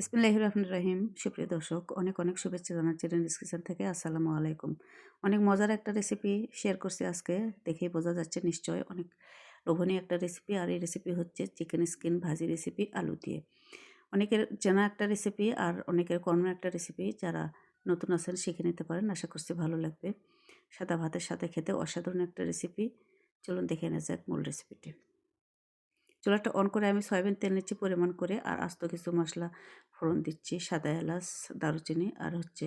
বিসমিল্লাহ রহমান রাহিম সুপ্রিয় দর্শক, অনেক অনেক শুভেচ্ছা জানাচ্ছি কিচেন থেকে। আসসালামু আলাইকুম। অনেক মজার একটা রেসিপি শেয়ার করছি আজকে। দেখেই বোঝা যাচ্ছে নিশ্চয় অনেক লোভনীয় একটা রেসিপি আর এই রেসিপি হচ্ছে চিকেন স্কিন ভাজি রেসিপি আলু দিয়ে। অনেকের জানা একটা রেসিপি আর অনেকের কর্ম একটা রেসিপি যারা নতুন আছেন শিখে নিতে পারেন। আশা করছি ভালো লাগবে। সাদা ভাতের সাথে খেতে অসাধারণ একটা রেসিপি চলুন দেখে নেওয়া যাক মূল রেসিপিটি চুলাটা অন করে আমি সয়াবিন তেল নিচ্ছি পরিমাণ করে, আর আস্ত কিছু মশলা ফোড়ন দিচ্ছি, সাদা এলাচ, দারুচিনি, আর হচ্ছে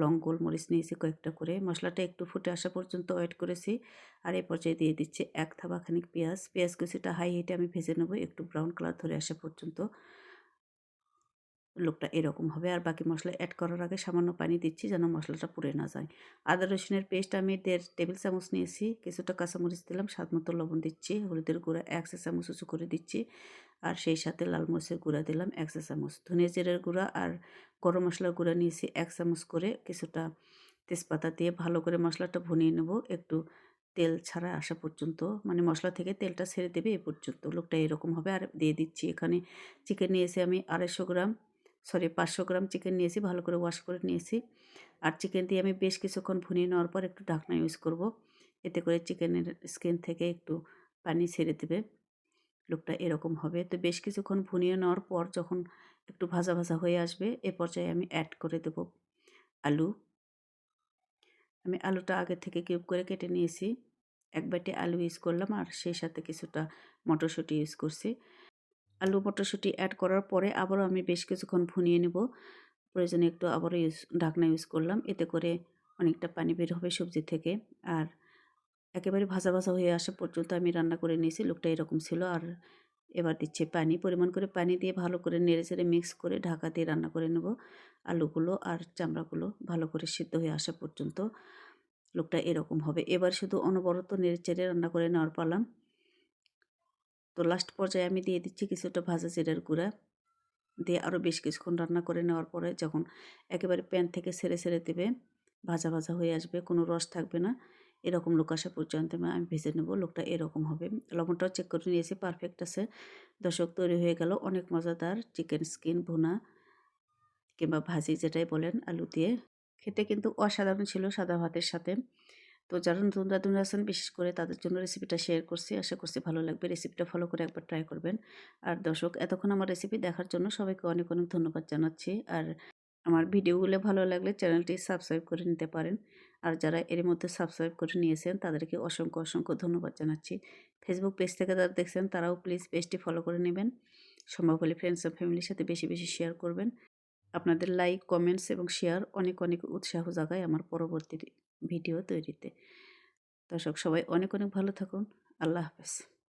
লং গোলমরিচ নিয়েছি কয়েকটা করে। মশলাটা একটু ফুটে আসা পর্যন্ত ওয়েট করেছি, আর এই পর্যায়ে দিয়ে দিচ্ছি এক থাবাখানিক পেঁয়াজ। পেঁয়াজ কুচিটা হাই হিটে আমি ভেজে নেব, একটু ব্রাউন কালার ধরে আসা পর্যন্ত। লোকটা এরকম হবে আর বাকি মশলা অ্যাড করার আগে সামান্য পানি দিচ্ছি যেন মশলাটা পুড়ে না যায়। আদা, রসুনের পেস্ট আমি দেড় টেবিল চামচ নিয়েছি, কিছুটা কাঁচামরিচ দিলাম স্বাদ মতো লবণ দিচ্ছি, হলুদের গুঁড়া এক চা চামচ উঁচু করে দিচ্ছি আর সেই সাথে লাল মরিচের গুঁড়া দিলাম এক চা চামচ। ধনিয়া জিরের গুঁড়া আর গরম মশলার গুঁড়া নিয়েছি এক চামচ করে কিছুটা তেজপাতা দিয়ে ভালো করে মশলাটা ভুনিয়ে নেব। একটু তেল ছাড়া আসা পর্যন্ত মানে মশলা থেকে তেলটা ছেড়ে দেবে এ পর্যন্ত। লোকটা এরকম হবে আর দিয়ে দিচ্ছি। এখানে চিকেন নিয়েছি আমি আড়াইশো গ্রাম। সরি, পাঁচশো গ্রাম চিকেন নিয়েছি, ভালো করে ওয়াশ করে নিয়েছি। আর চিকেন দিয়ে আমি বেশ কিছুক্ষণ ভুনিয়ে নেওয়ার পর একটু ঢাকনা ইউজ করব। এতে করে চিকেনের স্কিন থেকে একটু পানি ছেড়ে দেবে। লুকটা এরকম হবে। তো বেশ কিছুক্ষণ ভুনিয়ে নেওয়ার পর যখন একটু ভাজা ভাজা হয়ে আসবে, এ পর্যায়ে আমি অ্যাড করে দেব আলু। আমি আলুটা আগে থেকে কিউব করে কেটে নিয়েছি। এক বাটি আলু ইউজ করলাম আর সেই সাথে কিছুটা মটরশুঁটি ইউজ করছি। আলু, মটরশুঁটি অ্যাড করার পরে আবারও আমি বেশ কিছুক্ষণ ভুনিয়ে নেব। প্রয়োজনে একটু আবারও ইউজ ঢাকনা ইউজ করলাম। এতে করে অনেকটা পানি বের হবে সবজি থেকে। আর একেবারে ভাজা ভাজা হয়ে আসা পর্যন্ত আমি রান্না করে নিয়েছি। লোকটা এরকম ছিল। আর এবার দিচ্ছে পানি। পরিমাণ করে পানি দিয়ে ভালো করে নেড়ে চেড়ে মিক্স করে ঢাকা দিয়ে রান্না করে নেব। আলুগুলো আর চামড়াগুলো ভালো করে সিদ্ধ হয়ে আসা পর্যন্ত লোকটা এরকম হবে। এবার শুধু অনবরত নেড়ে চেড়ে রান্না করে নেওয়ার পালাম তো লাস্ট পর্যায়ে আমি দিয়ে দিচ্ছি কিছুটা ভাজা জিরার গুঁড়া। দিয়ে আরও বেশ কিছুক্ষণ রান্না করে নেওয়ার পরে যখন একেবারে প্যান থেকে ছেড়ে ছেড়ে দেবে, ভাজা ভাজা হয়ে আসবে, কোনো রস থাকবে না, এরকম লোক আসা পর্যন্ত আমি ভেজে নেব, লোকটা এরকম হবে। লবণটাও চেক করে নিয়েছি পারফেক্ট আছে। দর্শক, তৈরি হয়ে গেল অনেক মজাদার চিকেন স্কিন ভুনা কিংবা ভাজি যেটাই বলেন, আলু দিয়ে। খেতে কিন্তু অসাধারণ ছিল সাদা ভাতের সাথে। তো যারা নতুন রাঁধুন আছেন, বিশেষ করে তাদের জন্য রেসিপিটা শেয়ার করছি। আশা করছি ভালো লাগবে। রেসিপিটা ফলো করে একবার ট্রাই করবেন। আর দর্শক, এতক্ষণ আমার রেসিপি দেখার জন্য সবাইকে অনেক অনেক ধন্যবাদ জানাচ্ছি। আর আমার ভিডিওগুলো ভালো লাগলে চ্যানেলটি সাবস্ক্রাইব করে নিতে পারেন। আর যারা এর মধ্যে সাবস্ক্রাইব করে নিয়েছেন, তাদেরকে অসংখ্য অসংখ্য ধন্যবাদ জানাচ্ছি। ফেসবুক পেজ থেকে যারা দেখছেন, তারাও প্লিজ পেজটি ফলো করে নেবেন। সম্ভব হলে ফ্রেন্ডস অ্যান্ড ফ্যামিলির সাথে বেশি বেশি শেয়ার করবেন। আপনাদের লাইক, কমেন্টস এবং শেয়ার অনেক অনেক উৎসাহ জাগায় আমার পরবর্তী ভিডিও তৈরিতে। দর্শক সবাই অনেক অনেক ভালো থাকুন। আল্লাহ হাফেজ।